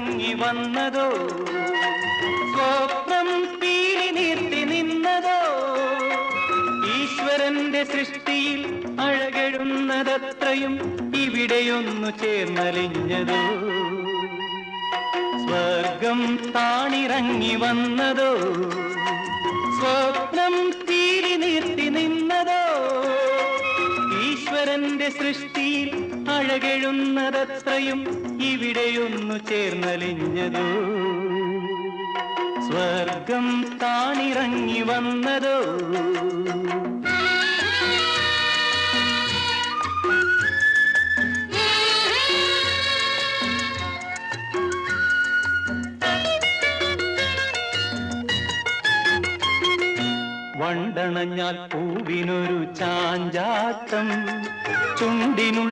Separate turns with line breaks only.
വന്നതോ? സ്വപ്നം പീലി നീർത്തി നിന്നതോ? ഈശ്വരന്റെ സൃഷ്ടിയിൽ അഴകെഴുന്നതത്രയും ഇവിടെയൊന്നു ചേർന്നലിഞ്ഞതോ? സ്വർഗം താണിറങ്ങി വന്നതോ? സ്വപ്നം തീരി നിർത്തി നിന്നതോ? ഈശ്വരന്റെ സൃഷ്ടിയിൽ അഴകെഴുന്നതത്രയും ഇവിടെയൊന്നു ചേർന്നലിഞ്ഞതോ? സ്വർഗം താണിറങ്ങി വന്നതോ? വണ്ടണഞ്ഞാൽ പൂവിനൊരു ചാഞ്ചാട്ടം ചുണ്ടിനുള്ളിൽ